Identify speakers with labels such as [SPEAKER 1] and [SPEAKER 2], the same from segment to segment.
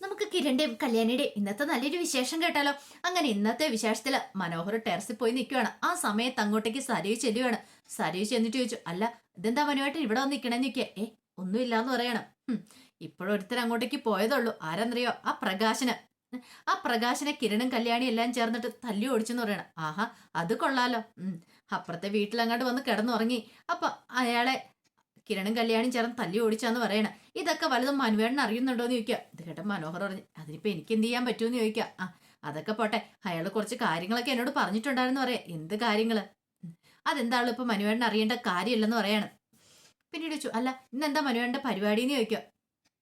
[SPEAKER 1] നമുക്ക് കിരണിന്റെയും കല്യാണിയുടെയും ഇന്നത്തെ നല്ലൊരു വിശേഷം കേട്ടാലോ? അങ്ങനെ ഇന്നത്തെ വിശേഷത്തിൽ മനോഹർ ടെറസിൽ പോയി നിൽക്കുവാണ് ആ സമയത്ത് അങ്ങോട്ടേക്ക് സരയു ചെല്ലുവാണ്. സരയു ചെന്നിട്ട് ചോദിച്ചു അല്ല ഇതെന്താ മനുവായിട്ട് ഇവിടെ വന്ന് നിൽക്കണേ നിൽക്കുക ഏ ഒന്നുമില്ലാന്ന് പറയണം. ഇപ്പോഴൊരുത്തർ അങ്ങോട്ടേക്ക് പോയതുള്ളൂ ആരെന്നറിയോ? ആ പ്രകാശന്. ആ പ്രകാശനെ കിരണും കല്യാണി എല്ലാം ചേർന്നിട്ട് തല്ലി ഓടിച്ചെന്ന് പറയണം. ആഹാ അത് കൊള്ളാലോ. അപ്പുറത്തെ വീട്ടിലങ്ങോട്ട് വന്ന് കിടന്നുറങ്ങി. അപ്പൊ അയാളെ കിരണും കല്യാണം ചേർന്ന് തല്ലി ഓടിച്ചാന്ന് പറയണ. ഇതൊക്കെ വലുതും മനുവേണ്ണൻ അറിയുന്നുണ്ടോ എന്ന് ചോദിക്കുക ഇത് കേട്ട മനോഹർ പറഞ്ഞു അതിനിപ്പോ എനിക്ക് എന്ത് ചെയ്യാൻ പറ്റുമെന്ന് ചോദിക്കുക ആ അതൊക്കെ പോട്ടെ. അയാൾ കുറച്ച് കാര്യങ്ങളൊക്കെ എന്നോട് പറഞ്ഞിട്ടുണ്ടായിരുന്നു പറയാം. എന്ത് കാര്യങ്ങൾ? അതെന്താളും ഇപ്പൊ മനുവേണ്ണൻ അറിയേണ്ട കാര്യമില്ലെന്ന് പറയാണ്. പിന്നീട് ചോദിച്ചു അല്ല ഇന്ന് എന്താ മനുവേണ്ണന്റെ പരിപാടി എന്ന് ചോദിക്കുക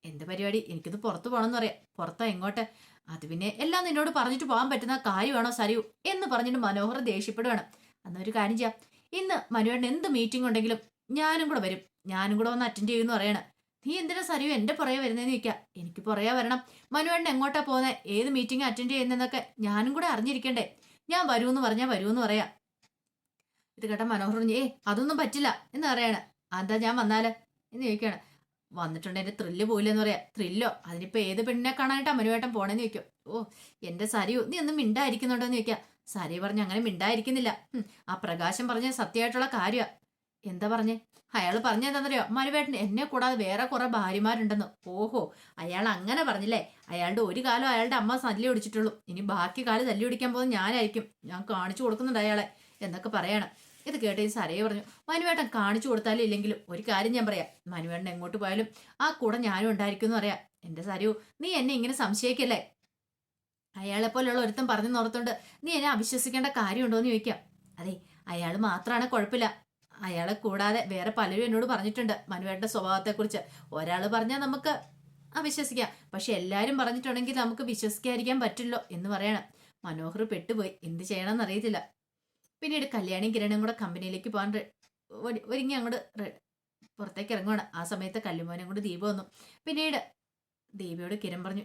[SPEAKER 1] എന്ത് പരിപാടി? എനിക്കിത് പുറത്തു പോകണമെന്ന് പറയാം. പുറത്തോ എങ്ങോട്ട്? അത് പിന്നെ എല്ലാം നിന്നോട് പറഞ്ഞിട്ട് പോകാൻ പറ്റുന്ന കാര്യമാണോ സരിയു? എന്ന് പറഞ്ഞിട്ട് മനോഹർ ദേഷ്യപ്പെടുകയാണ് അന്നൊരു കാര്യം ചെയ്യാം. ഇന്ന് മനുവേണ്ണൻ എന്ത് മീറ്റിംഗ് ഉണ്ടെങ്കിലും ഞാനും കൂടെ വരും. ഞാനും കൂടെ ഒന്ന് അറ്റൻഡ് ചെയ്യുമെന്ന് പറയണം. നീ എന്തിനാ സരിയോ? എന്റെ പുറകെ വരുന്നതെന്ന് ചോദിക്കാം. എനിക്ക് പുറകെ വരണം. മനുവേണ്ണൻ എങ്ങോട്ടാ പോകുന്നത് ഏത് മീറ്റിംഗ് അറ്റൻഡ് ചെയ്യുന്നതെന്നൊക്കെ ഞാനും കൂടെ അറിഞ്ഞിരിക്കണ്ടേ. ഞാൻ വരൂന്ന് പറഞ്ഞാൽ വരൂന്ന് പറയാം. ഇത് കേട്ട മനോഹർ ഏ അതൊന്നും പറ്റില്ല എന്ന് പറയാണ്. അതാ ഞാൻ വന്നാൽ? എന്ന് ചോദിക്കാണ്. വന്നിട്ടുണ്ട് എന്റെ ത്രില്ല് പോയില്ലെന്ന് പറയാ. ത്രില്ലോ അതിനിപ്പോ ഏത് പെണ്ണിനെ കാണാനായിട്ടാ മനുവേട്ടൻ പോണെന്ന് ചോദിക്കും. ഓ എന്റെ സരിയോ? നീ ഒന്നും മിണ്ടായിരിക്കുന്നുണ്ടോ എന്ന് ചോദിക്കാം. സരി പറഞ്ഞ് അങ്ങനെ മിണ്ടായിരിക്കുന്നില്ല ആ പ്രകാശം പറഞ്ഞ സത്യമായിട്ടുള്ള കാര്യമാ എന്താ പറഞ്ഞേ? അയാൾ പറഞ്ഞതെന്നറിയോ മനുവേട്ടൻ എന്നെ കൂടാതെ വേറെ കുറെ ഭാര്യമാരുണ്ടെന്ന്. ഓഹോ അയാൾ അങ്ങനെ പറഞ്ഞില്ലേ? അയാളുടെ ഒരു കാലം അയാളുടെ അമ്മ തല്ലി ഒടിച്ചിട്ടുള്ളൂ ഇനി ബാക്കി കാലം തല്ലി ഒടിക്കാൻ പോകുന്നത് ഞാനായിരിക്കും. ഞാൻ കാണിച്ചു കൊടുക്കുന്നുണ്ട് അയാളെ എന്നൊക്കെ പറയണം. ഇത് കേട്ട് ഈ സരയെ പറഞ്ഞു മനുവേട്ടൻ കാണിച്ചു കൊടുത്താലും ഇല്ലെങ്കിലും ഒരു കാര്യം ഞാൻ പറയാം. മനുവേട്ടൻ എങ്ങോട്ട് പോയാലും ആ കൂടെ ഞാനും ഉണ്ടായിരിക്കും എന്ന് പറയാം. എന്റെ സരയു നീ എന്നെ ഇങ്ങനെ സംശയിക്കല്ലേ? അയാളെ പോലുള്ള ഒരുത്തൻ പറഞ്ഞു നോർത്തുണ്ട് നീ എന്നെ അവിശ്വസിക്കേണ്ട കാര്യമുണ്ടോ എന്ന് ചോദിക്കാം. അതെ അയാൾ മാത്രമാണ് കുഴപ്പമില്ല അയാളെ കൂടാതെ വേറെ പലരും എന്നോട് പറഞ്ഞിട്ടുണ്ട് മനുവേട്ടന്റെ സ്വഭാവത്തെക്കുറിച്ച്. ഒരാൾ പറഞ്ഞാൽ നമുക്ക് ആ വിശ്വസിക്കാം. പക്ഷെ എല്ലാവരും പറഞ്ഞിട്ടുണ്ടെങ്കിൽ നമുക്ക് വിശ്വസിക്കാതിരിക്കാൻ പറ്റില്ലോ എന്ന് പറയണം. മനോഹർ പെട്ടുപോയി. എന്ത് ചെയ്യണമെന്ന് അറിയത്തില്ല. പിന്നീട് കല്യാണി കിരണും കൂടെ കമ്പനിയിലേക്ക് പോകാൻ ഒരുങ്ങി അങ്ങോട്ട് പുറത്തേക്ക് ഇറങ്ങുവാണ്. ആ സമയത്ത് കല്ലുമോനെ കൊണ്ട് ദീപ വന്നു. പിന്നീട് ദീപയോട് കിരൺ പറഞ്ഞു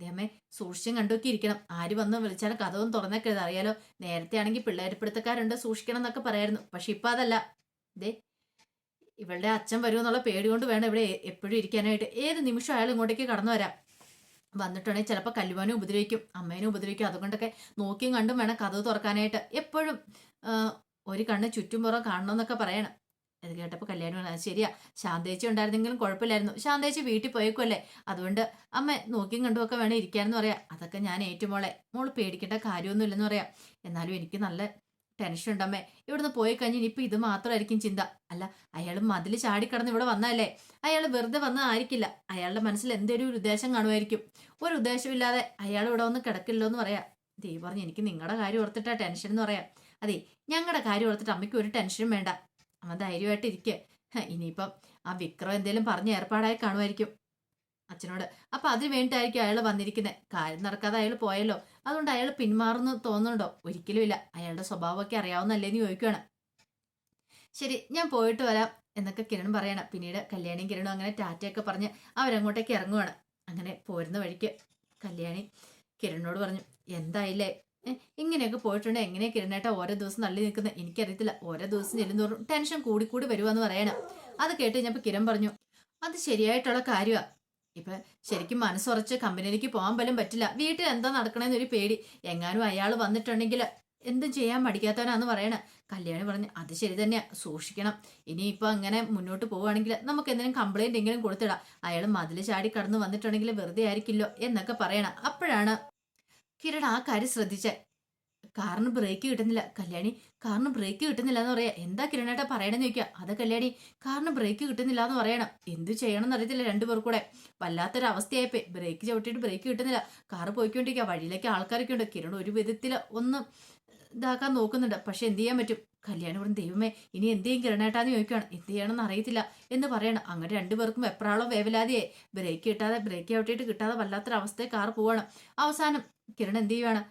[SPEAKER 1] ദേമേ സൂക്ഷിച്ചും കണ്ടുമൊക്കെ ഇരിക്കണം ആര് വന്ന് വിളിച്ചാലും കഥവും തുറന്നേക്കരുത്. അറിയാലോ നേരത്തെ ആണെങ്കിൽ പിള്ളേർപ്പിടുത്തക്കാരുണ്ട് സൂക്ഷിക്കണം എന്നൊക്കെ പറയായിരുന്നു. പക്ഷെ ഇപ്പൊ അതല്ല. ദേ ഇവളുടെ അച്ഛൻ വരുമെന്നുള്ള പേടി കൊണ്ട് വേണം ഇവിടെ എപ്പോഴും ഇരിക്കാനായിട്ട്. ഏത് നിമിഷം അയാൾ ഇങ്ങോട്ടേക്ക് കടന്നു വരാം? വന്നിട്ടുണ്ടെങ്കിൽ ചിലപ്പോൾ കല്ലുവാനും ഉപദ്രവിക്കും അമ്മേനും ഉപദ്രവിക്കും. അതുകൊണ്ടൊക്കെ നോക്കിയും കണ്ടും വേണം കഥ തുറക്കാനായിട്ട്. എപ്പോഴും ഒരു കണ്ണ് ചുറ്റും പുറം കാണണമെന്നൊക്കെ പറയണം. ഇത് കേട്ടപ്പോൾ കല്യാണം പറഞ്ഞു, ശരിയാ. ശാന്തേച്ചി ഉണ്ടായിരുന്നെങ്കിലും കുഴപ്പമില്ലായിരുന്നു. ശാന്തേച്ചി വീട്ടിൽ പോയേക്കുമല്ലേ അതുകൊണ്ട് അമ്മ നോക്കിയും കണ്ടും ഒക്കെ വേണം ഇരിക്കാനെന്ന് പറയാം. അതൊക്കെ ഞാൻ ഏറ്റുമോളെ മോൾ പേടിക്കേണ്ട കാര്യമൊന്നുമില്ലെന്ന് പറയാം. എന്നാലും എനിക്ക് നല്ല ടെൻഷൻ ഉണ്ടമ്മേ ഇവിടുന്ന് പോയി കഴിഞ്ഞ് ഇനിയിപ്പോൾ ഇത് മാത്രമായിരിക്കും ചിന്ത. അല്ല അയാൾ മതിൽ ചാടിക്കടന്ന് ഇവിടെ വന്നതല്ലേ? അയാൾ വെറുതെ വന്ന ആയിരിക്കില്ല. അയാളുടെ മനസ്സിൽ എന്തൊരു ഉദ്ദേശം കാണുമായിരിക്കും? ഒരു ഉദ്ദേശമില്ലാതെ അയാൾ ഇവിടെ ഒന്ന് കിടക്കില്ലോ എന്ന് പറയാം. ദീ പറഞ്ഞു എനിക്ക് നിങ്ങളുടെ കാര്യം ഓർത്തിട്ടാ ടെൻഷൻ എന്ന് പറയാം. അതെ ഞങ്ങളുടെ കാര്യം ഓർത്തിട്ട് അമ്മയ്ക്ക് ഒരു ടെൻഷനും വേണ്ട. അമ്മ ധൈര്യമായിട്ട് ഇരിക്കുക ഇനിയിപ്പം ആ വിക്രം എന്തേലും പറഞ്ഞ് ഏർപ്പാടായി കാണുമായിരിക്കും. അച്ഛനോട്. അപ്പൊ അതിന് വേണ്ടിയിട്ടായിരിക്കും അയാൾ വന്നിരിക്കുന്നത് കാര്യം നടക്കാതെ അയാൾ പോയല്ലോ. അതുകൊണ്ട് അയാൾ പിന്മാറുന്നു തോന്നുന്നുണ്ടോ? ഒരിക്കലും ഇല്ല. അയാളുടെ സ്വഭാവമൊക്കെ അറിയാവുന്നല്ലേന്ന് ചോദിക്കുകയാണ് ശരി ഞാൻ പോയിട്ട് വരാം എന്നൊക്കെ കിരൺ പറയണം. പിന്നീട് കല്യാണിയും കിരണും അങ്ങനെ ടാറ്റയൊക്കെ പറഞ്ഞ് അവരങ്ങോട്ടേക്ക് ഇറങ്ങുവാണ്. അങ്ങനെ പോരുന്ന വഴിക്ക് കല്യാണി കിരണിനോട് പറഞ്ഞു എന്തായില്ലേ? ഇങ്ങനെയൊക്കെ പോയിട്ടുണ്ട്. എങ്ങനെയാ കിരണേട്ട ഓരോ ദിവസം തള്ളി നിൽക്കുന്നത് എനിക്കറിയത്തില്ല. ഓരോ ദിവസം ചെല്ലുന്നോറും ടെൻഷൻ കൂടിക്കൂടി വരുവാന്ന് പറയണം. അത് കേട്ട് കഴിഞ്ഞപ്പോൾ കിരൺ പറഞ്ഞു അത് ശരിയായിട്ടുള്ള കാര്യമാണ് ഇപ്പൊ ശരിക്കും മനസ്സുറച്ച് കമ്പനിയിലേക്ക് പോകാൻ പോലും പറ്റില്ല. വീട്ടിൽ എന്താ നടക്കണേന്ന് ഒരു പേടി. എങ്ങാനും അയാൾ വന്നിട്ടുണ്ടെങ്കിൽ എന്തും ചെയ്യാൻ മടിക്കാത്തവനാന്ന് പറയണ. കല്യാണി പറഞ്ഞു അത് ശരി തന്നെയാ. സൂക്ഷിക്കണം. ഇനിയിപ്പോൾ അങ്ങനെ മുന്നോട്ട് പോവുകയാണെങ്കിൽ നമുക്ക് എന്തെങ്കിലും കംപ്ലൈന്റ് എങ്കിലും കൊടുത്തിടാം. അയാൾ മതിൽ ചാടി കടന്നു വന്നിട്ടുണ്ടെങ്കിൽ വെറുതെ ആയിരിക്കില്ലോ എന്നൊക്കെ പറയണം. അപ്പോഴാണ് കിരൺ ആ കാര്യം ശ്രദ്ധിച്ചേ. കാറിന് ബ്രേക്ക് കിട്ടുന്നില്ല. കല്യാണി കാറിന് ബ്രേക്ക് കിട്ടുന്നില്ല എന്ന് പറയാ. എന്താ കിരണേട്ടാ പറയണെന്ന് ചോദിക്കുക അത് കല്യാണി കാറിന് ബ്രേക്ക് കിട്ടുന്നില്ല എന്ന് പറയണം. എന്തു ചെയ്യണം എന്നറിയത്തില്ല രണ്ടുപേർ കൂടെ വല്ലാത്തൊരു അവസ്ഥയായിപ്പോയി ബ്രേക്ക് ചവിട്ടിയിട്ട് ബ്രേക്ക് കിട്ടുന്നില്ല. കാറ് പോയിക്കൊണ്ടിരിക്കുക വഴിയിലേക്ക് ആൾക്കാരൊക്കെ ഉണ്ട്. കിരൺ ഒരു വിധത്തിൽ ഒന്ന് ഇതാക്കാൻ നോക്കുന്നുണ്ട്. പക്ഷെ എന്ത് ചെയ്യാൻ പറ്റും? കല്യാണം ഇവിടെ ദൈവമേ ഇനി എന്ത് ചെയ്യും കിരണേട്ടാന്ന് ചോദിക്കുകയാണ് എന്ത് ചെയ്യണമെന്ന് അറിയത്തില്ല എന്ന് പറയണം. അങ്ങനെ രണ്ടുപേർക്കും എപ്പോഴാളോ വേവലാതിയെ ബ്രേക്ക് കിട്ടാതെ ബ്രേക്ക് ചവിട്ടിയിട്ട് കിട്ടാതെ വല്ലാത്തൊരു അവസ്ഥയെ കാർ പോവാണ്. അവസാനം കിരൺ എന്ത് ചെയ്യുവാണ്?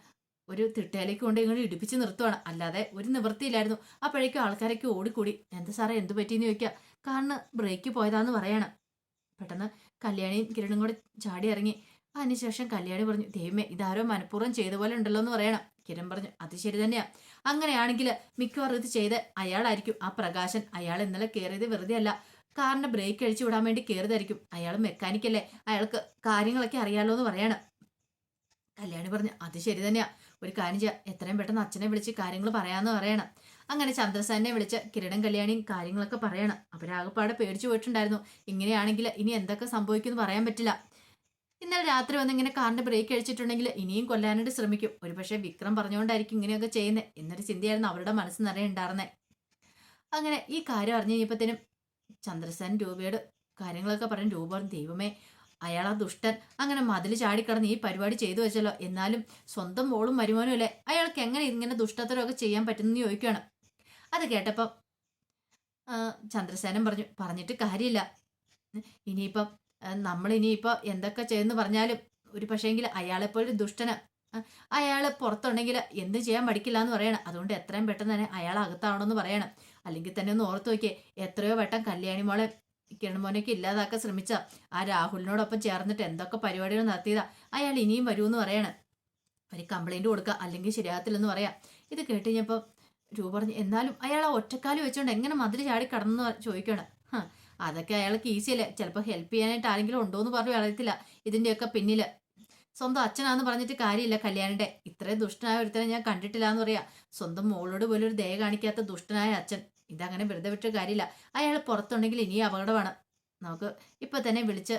[SPEAKER 1] ഒരു തിട്ടയിലേക്ക് കൊണ്ട് ഇങ്ങോട്ട് ഇടിപ്പിച്ച് നിർത്തുവാണ്. അല്ലാതെ ഒരു നിവൃത്തിയില്ലായിരുന്നു. അപ്പോഴേക്കും ആൾക്കാരൊക്കെ ഓടിക്കൂടി. എന്താ സാറേ എന്ത് പറ്റിയെന്ന് ചോദിക്കുക കാരണം ബ്രേക്ക് പോയതാന്ന് പറയണം. പെട്ടെന്ന് കല്യാണിയും കിരണും കൂടെ ചാടി ഇറങ്ങി. അതിനുശേഷം കല്യാണി പറഞ്ഞു ദൈവമേ ഇതാരോ മനഃപൂർവം ചെയ്ത പോലെ ഉണ്ടല്ലോ എന്ന് പറയണം. കിരൺ പറഞ്ഞു അത് ശരി തന്നെയാ. അങ്ങനെയാണെങ്കിൽ മിക്കവാറും ഇത് ചെയ്ത് അയാളായിരിക്കും. ആ പ്രകാശൻ അയാൾ ഇന്നലെ കയറിയത് വെറുതെ അല്ല. കാറിന്റെ ബ്രേക്ക് അഴിച്ചു വിടാൻ വേണ്ടി കയറിയതായിരിക്കും അയാൾ മെക്കാനിക്കല്ലേ. അയാൾക്ക് കാര്യങ്ങളൊക്കെ അറിയാലോ എന്ന് പറയാണ്. കല്യാണി പറഞ്ഞു അത് ശരി തന്നെയാ. ഒരു കാര്യം ചെയ്യാം. എത്രയും പെട്ടെന്ന് അച്ഛനെ വിളിച്ച് കാര്യങ്ങൾ പറയാന്ന് പറയണം. അങ്ങനെ ചന്ദ്രസേനെ വിളിച്ച് കിരണൻ കല്യാണിയും കാര്യങ്ങളൊക്കെ പറയണം. അവരാകപ്പാടെ പേടിച്ചു പോയിട്ടുണ്ടായിരുന്നു. ഇങ്ങനെയാണെങ്കിൽ ഇനി എന്തൊക്കെ സംഭവിക്കുമെന്ന് പറയാൻ പറ്റില്ല. ഇന്നലെ രാത്രി വന്ന് ഇങ്ങനെ കാറിന്റെ ബ്രേക്ക് അഴിച്ചിട്ടുണ്ടെങ്കിൽ ഇനിയും കൊല്ലാനായിട്ട് ശ്രമിക്കും. ഒരുപക്ഷെ വിക്രം പറഞ്ഞുകൊണ്ടായിരിക്കും ഇങ്ങനെയൊക്കെ ചെയ്യുന്നത് എന്നൊരു ചിന്തയായിരുന്നു അവരുടെ മനസ്സ് നിറയെ ഉണ്ടായിരുന്നത് അങ്ങനെ ഈ കാര്യം അറിഞ്ഞു കഴിഞ്ഞപ്പോഴത്തേനും ചന്ദ്രസേൻ രൂപയോട് കാര്യങ്ങളൊക്കെ പറയും രൂപ ദൈവമേ അയാൾ ആ ദുഷ്ടൻ. അങ്ങനെ മതിൽ ചാടിക്കടന്ന് ഈ പരിപാടി ചെയ്തു വെച്ചല്ലോ. എന്നാലും സ്വന്തം മോളും മരുമോനും അല്ലേ? അയാൾക്ക് എങ്ങനെ ഇങ്ങനെ ദുഷ്ടത്തരമൊക്കെ ചെയ്യാൻ പറ്റുന്നു ചോദിക്കുകയാണ് അത് കേട്ടപ്പം ചന്ദ്രസേനൻ പറഞ്ഞു പറഞ്ഞിട്ട് കാര്യമില്ല. ഇനിയിപ്പം നമ്മൾ ഇനിയിപ്പോൾ എന്തൊക്കെ ചെയ്യുന്നു പറഞ്ഞാലും ഒരു പക്ഷേങ്കിൽ അയാളെപ്പോഴും ദുഷ്ടന്. അയാൾ പുറത്തുണ്ടെങ്കിൽ എന്ത് ചെയ്യാൻ പഠിക്കില്ല എന്ന് പറയണം. അതുകൊണ്ട് എത്രയും പെട്ടെന്ന് തന്നെ അയാൾ അകത്താവണമെന്ന് പറയണം. അല്ലെങ്കിൽ തന്നെ ഒന്ന് ഓർത്ത് നോക്കിയേ. എത്രയോ വട്ടം കല്യാണി മോളെ കിരണമോനൊക്കെ ഇല്ലാതാക്കാൻ ശ്രമിച്ച ആ രാഹുലിനോടൊപ്പം ചേർന്നിട്ട് എന്തൊക്കെ പരിപാടികൾ നടത്തിയതാ. അയാൾ ഇനിയും വരുമെന്ന് പറയാണ്. ഒരു കംപ്ലൈന്റ് കൊടുക്കുക അല്ലെങ്കിൽ ശരിയാകത്തില്ലെന്ന് പറയാം. ഇത് കേട്ട് കഴിഞ്ഞപ്പോൾ രൂപ പറഞ്ഞു എന്നാലും അയാൾ ആ ഒറ്റക്കാലി വെച്ചുകൊണ്ട് എങ്ങനെ മതിൽ ചാടി കടന്നു ചോദിക്കണം അതൊക്കെ അയാൾക്ക് ഈസി ഈസിയല്ലേ ചിലപ്പോൾ ഹെൽപ്പ് ചെയ്യാനായിട്ട് ആരെങ്കിലും ഉണ്ടോ എന്ന് പറഞ്ഞു അറിയത്തില്ല ഇതിന്റെയൊക്കെ പിന്നിൽ സ്വന്തം അച്ഛനാന്ന് പറഞ്ഞിട്ട് കാര്യമില്ല കല്യാണിന്റെ ഇത്രയും ദുഷ്ടനായ ഒരുത്തനെ ഞാൻ കണ്ടിട്ടില്ല എന്ന് പറയാ. സ്വന്തം മോളോട് പോലും ഒരു ദയ കാണിക്കാത്ത ദുഷ്ടനായ അച്ഛൻ. ഇതങ്ങനെ വെറുതെ വിട്ട് കാര്യമില്ല. അയാൾ പുറത്തുണ്ടെങ്കിൽ ഇനി അപകടമാണ് നമുക്ക് ഇപ്പൊ തന്നെ വിളിച്ച്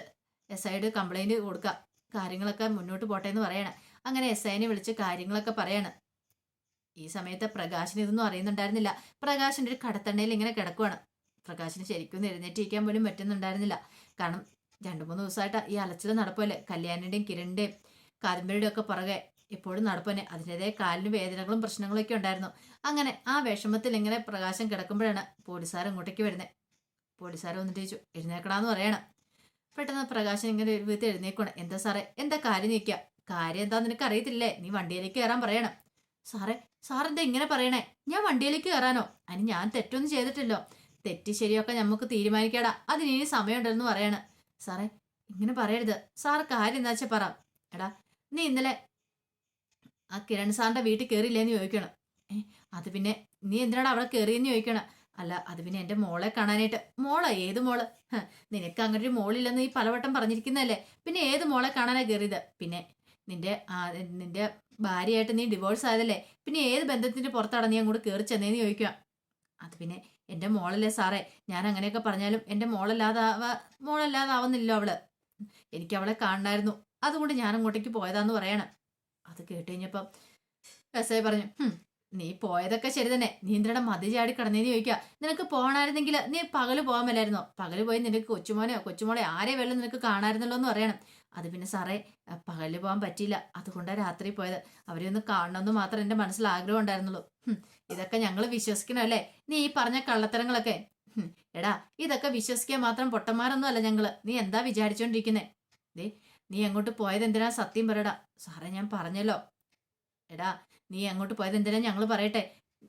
[SPEAKER 1] എസ് ഐയുടെ കംപ്ലൈന്റ് കൊടുക്കാം. കാര്യങ്ങളൊക്കെ മുന്നോട്ട് പോട്ടെ എന്ന് പറയണം. അങ്ങനെ എസ് ഐനെ വിളിച്ച് കാര്യങ്ങളൊക്കെ പറയാണ്. ഈ സമയത്ത് പ്രകാശിന് ഇതൊന്നും അറിയുന്നുണ്ടായിരുന്നില്ല. പ്രകാശിന്റെ ഒരു കടത്തണ്ണയിൽ ഇങ്ങനെ കിടക്കുവാണ്. പ്രകാശിന് ശരിക്കും എഴുന്നേറ്റിരിക്കാൻ പോലും പറ്റുന്നുണ്ടായിരുന്നില്ല. കാരണം രണ്ടു മൂന്ന് ദിവസമായിട്ട് ഈ അലച്ചിൽ നടപ്പല്ലേ കല്യാണിന്റെയും കിരണിന്റെയും കാദംബരിയുടെയും ഒക്കെ പുറകെ എപ്പോഴും നടപ്പനെ അതിന്റെതായ കാലിന് വേദനകളും പ്രശ്നങ്ങളും ഒക്കെ ഉണ്ടായിരുന്നു. അങ്ങനെ ആ വിഷമത്തിൽ ഇങ്ങനെ പ്രകാശം കിടക്കുമ്പോഴാണ് പോലീസുകാർ ഇങ്ങോട്ടേക്ക് വരുന്നത് പോലീസുകാർ വന്നിട്ട് ചോദിച്ചു എഴുന്നേക്കടാന്ന് പറയണം. പെട്ടെന്ന് പ്രകാശൻ ഇങ്ങനെ ഒരു വിധത്തിൽ എഴുന്നേക്കണം എന്താ സാറേ എന്താ കാര്യം നീക്കുക കാര്യം എന്താ നിനക്ക് അറിയത്തില്ലേ? നീ വണ്ടിയിലേക്ക് കയറാൻ പറയണം. സാറേ സാറെന്താ ഇങ്ങനെ പറയണേ? ഞാൻ വണ്ടിയിലേക്ക് കയറാനോ? അതിന് ഞാൻ തെറ്റൊന്നും ചെയ്തിട്ടില്ലോ. തെറ്റ് ശരിയൊക്കെ നമുക്ക് തീരുമാനിക്കാടാ. അതിന് സമയമുണ്ടെന്ന് പറയാണ്. സാറേ ഇങ്ങനെ പറയരുത്. സാർ കാര്യം എന്താ വെച്ചാൽ പറ. എടാ നീ ഇന്നലെ ആ കിരൺ സാറിന്റെ വീട്ടിൽ കയറിയില്ലേന്ന് ചോദിക്കണം. അത് പിന്നെ നീ എന്തിനാണ് അവിടെ കയറിയെന്ന് ചോദിക്കണം? അല്ല അത് പിന്നെ എന്റെ മോളെ കാണാനായിട്ട്. മോൾ ഏത് മോൾ? നിനക്ക് അങ്ങനെ ഒരു മോളില്ലെന്ന് ഈ പലവട്ടം പറഞ്ഞിരിക്കുന്നതല്ലേ? പിന്നെ ഏത് മോളെ കാണാനാണ് കയറിയത് പിന്നെ നിന്റെ നിന്റെ ഭാര്യയായിട്ട് നീ ഡിവോഴ്സ് ആയതല്ലേ? പിന്നെ ഏത് ബന്ധത്തിന്റെ പുറത്താണ് നീ അങ്ങോട്ട് കയറി ചെന്നേന്ന് ചോദിക്കുക? അത് പിന്നെ എന്റെ മോളല്ലേ സാറേ. ഞാൻ അങ്ങനെയൊക്കെ പറഞ്ഞാലും എന്റെ മോളല്ലാതാവ മോളല്ലാതാവുന്നില്ലോ അവൾ. എനിക്ക് അവളെ കാണണമായിരുന്നു അതുകൊണ്ട് ഞാൻ അങ്ങോട്ടേക്ക് പോയതാന്ന് പറയണം. അത് കേട്ട് കഴിഞ്ഞപ്പം എസ് ഐ പറഞ്ഞു നീ പോയതൊക്കെ ശരി തന്നെ. നീ എന്തിനാ മതി ചാടി കടന്നേന്ന് ചോദിക്കുക. നിനക്ക് പോകണമായിരുന്നെങ്കിൽ നീ പകൽ പോകാൻ മേലായിരുന്നോ? പകൽ പോയി നിനക്ക് കൊച്ചുമോനെ കൊച്ചുമോളെ ആരെ വെള്ളം നിനക്ക് കാണാമായിരുന്നല്ലോ എന്ന് പറയണം. അത് പിന്നെ സാറേ പകൽ പോകാൻ പറ്റിയില്ല. അതുകൊണ്ടാണ് രാത്രി പോയത്. അവരെ ഒന്ന് കാണണമെന്ന് മാത്രം എന്റെ മനസ്സിൽ ആഗ്രഹം ഉണ്ടായിരുന്നുള്ളൂ. ഇതൊക്കെ ഞങ്ങൾ വിശ്വസിക്കണമല്ലേ നീ ഈ പറഞ്ഞ കള്ളത്തരങ്ങളൊക്കെ. എടാ ഇതൊക്കെ വിശ്വസിക്കാൻ മാത്രം പൊട്ടന്മാരൊന്നും അല്ല ഞങ്ങൾ. നീ എന്താ വിചാരിച്ചോണ്ടിരിക്കുന്നേ? ദേ നീ അങ്ങോട്ട് പോയത് എന്തിനാ സത്യം പറയടാ? സാറേ ഞാൻ പറഞ്ഞല്ലോ. എടാ നീ അങ്ങോട്ട് പോയത് എന്തിനാ ഞങ്ങൾ പറയട്ടെ?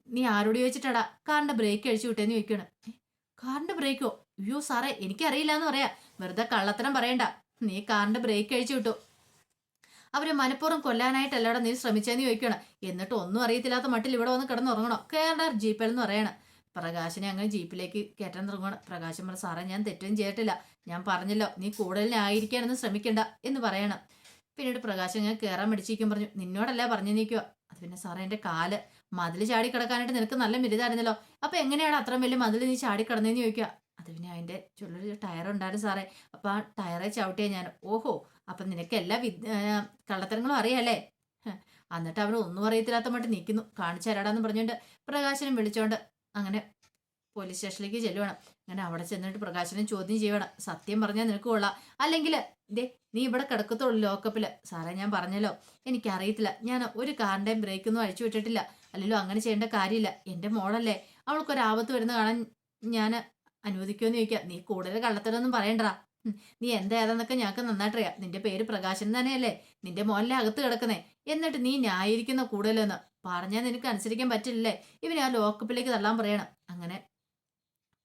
[SPEAKER 1] നീ ആരോട് ചോദിച്ചിട്ടടാ? കാറിന്റെ ബ്രേക്ക് അഴിച്ചു വിട്ടേന്ന് ചോദിക്കണം "ഏ, കാറിന്റെ ബ്രേക്കോ? അയ്യോ സാറേ എനിക്കറിയില്ല എന്ന് പറയാ. വെറുതെ കള്ളത്തരം പറയണ്ട. നീ കാറിന്റെ ബ്രേക്ക് അഴിച്ചു വിട്ടു. അവരെ മനഃപൂർവം കൊല്ലാനായിട്ടല്ലടാ നീ ശ്രമിച്ചെന്ന് ചോദിക്കണം എന്നിട്ട് ഒന്നും അറിയത്തില്ലാത്ത മട്ടിൽ ഇവിടെ വന്ന് കിടന്നുറങ്ങണോ? കേരള ജീപ്പൽ എന്ന് പറയണം. പ്രകാശിനെ അങ്ങനെ ജീപ്പിലേക്ക് കയറ്റാൻ തുടങ്ങണം പ്രകാശം പറഞ്ഞു സാറേ ഞാൻ തെറ്റും ചെയ്തിട്ടില്ല. ഞാൻ പറഞ്ഞല്ലോ നീ കൂടുതലായിരിക്കാനൊന്നും ശ്രമിക്കണ്ട എന്ന് പറയണം. പിന്നീട് പ്രകാശം ഞാൻ കയറാൻ മടിച്ചിരിക്കും പറഞ്ഞു നിന്നോടല്ലേ പറഞ്ഞു നീക്കുക? അത് പിന്നെ സാറേ എന്റെ കാൽ മതിൽ ചാടി കിടക്കാനായിട്ട് നിനക്ക് നല്ല മിരുതായിരുന്നല്ലോ അപ്പൊ എങ്ങനെയാണ് അത്രയും വലിയ മതിൽ നീ ചാടി കിടന്നതെന്ന് ചോദിക്കുക? അത് പിന്നെ അതിന്റെ ചുള്ളൊരു ടയർ ഉണ്ടായിരുന്നു സാറേ. അപ്പൊ ആ ടയറെ ചവിട്ടിയ ഞാൻ ഓഹോ അപ്പൊ നിനക്ക് എല്ലാ വി കള്ളത്തരങ്ങളും അറിയാലേ ഹ, എന്നിട്ട് അവൻ ഒന്നും അറിയത്തില്ലാത്ത മട്ട് നിൽക്കുന്നു. കാണിച്ചു തരാടാന്ന് പറഞ്ഞുകൊണ്ട് പ്രകാശനം വിളിച്ചോണ്ട് അങ്ങനെ പോലീസ് സ്റ്റേഷനിലേക്ക് ചെല്ലുവണം. അങ്ങനെ അവിടെ ചെന്നിട്ട് പ്രകാശനം ചോദ്യം ചെയ്യണം. സത്യം പറഞ്ഞാൽ നിനക്ക് കൊള്ളാം. അല്ലെങ്കിൽ ദേ നീ ഇവിടെ കിടക്കത്തുള്ളൂ ലോക്കപ്പിൽ സാറേ ഞാൻ പറഞ്ഞല്ലോ. എനിക്കറിയത്തില്ല. ഞാൻ ഒരു കാറിന്റെയും ബ്രേക്കൊന്നും അഴിച്ചു വിട്ടിട്ടില്ല. അല്ലല്ലോ അങ്ങനെ ചെയ്യേണ്ട കാര്യമില്ല. എന്റെ മോളല്ലേ. അവൾക്കൊരാപത്ത് വരുന്ന കാണാൻ ഞാൻ അനുവദിക്കുമെന്ന് ചോദിക്കുക നീ കൂടുതൽ കള്ളത്തരൊന്നും പറയണ്ടടാ. നീ എന്താ ഏതാന്നൊക്കെ ഞങ്ങൾക്ക് നന്നായിട്ടറിയാം. നിന്റെ പേര് പ്രകാശൻ തന്നെയല്ലേ. നിന്റെ മോനിലെ അകത്ത് കിടക്കുന്നേ. എന്നിട്ട് നീ ന്യായീകരിക്കുന്ന കൂടുതലെന്ന് പറഞ്ഞാൽ നിനക്ക് അനുസരിക്കാൻ പറ്റില്ലേ ഇവനെ ആ ലോക്കപ്പിലേക്ക് തള്ളാൻ പറയണം. അങ്ങനെ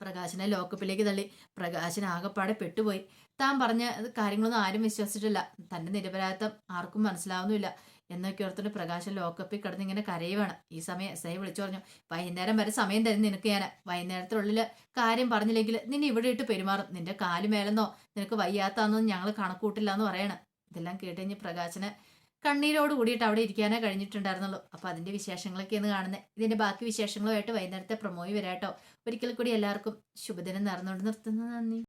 [SPEAKER 1] പ്രകാശനെ ലോക്കപ്പിലേക്ക് തള്ളി. പ്രകാശൻ ആകെപ്പാടെ പെട്ടുപോയി. താൻ പറഞ്ഞ കാര്യങ്ങളൊന്നും ആരും വിശ്വസിച്ചിട്ടില്ല. തന്റെ നിരപരാധിത്വം ആർക്കും മനസ്സിലാവുന്നില്ല എന്നൊക്കെ ഓർത്തിട്ട് പ്രകാശൻ ലോക്കപ്പിൽ കിടന്ന് ഇങ്ങനെ കരയുവാണ്. ഈ സമയം എസ് ഐ വിളിച്ചു പറഞ്ഞു വൈകുന്നേരം വരെ സമയം തരും നിനക്ക് ഞാൻ വൈകുന്നേരത്തിനുള്ളിൽ കാര്യം പറഞ്ഞില്ലെങ്കിൽ നിന്നെ ഇവിടെ ഇട്ട് പെരുമാറും. നിന്റെ കാൽ മേലെന്നോ നിനക്ക് വയ്യാത്താന്നോ ഞങ്ങൾ കണക്കൂട്ടില്ല എന്ന് പറയണം. ഇതെല്ലാം കേട്ടുകഴിഞ്ഞ് പ്രകാശന് കണ്ണീരോട് കൂടിയിട്ട് അവിടെ ഇരിക്കാനേ കഴിഞ്ഞിട്ടുണ്ടായിരുന്നുള്ളൂ. അപ്പൊ അതിന്റെ വിശേഷങ്ങളൊക്കെയാണ് കാണുന്നത് ഇതിന്റെ ബാക്കി വിശേഷങ്ങളുമായിട്ട് വൈകുന്നേരത്തെ പ്രൊമോയി വരാട്ടോ. ഒരിക്കൽ കൂടി എല്ലാവർക്കും ശുഭദിനം നേർന്നുകൊണ്ട് നിർത്തുന്നു. നന്ദി.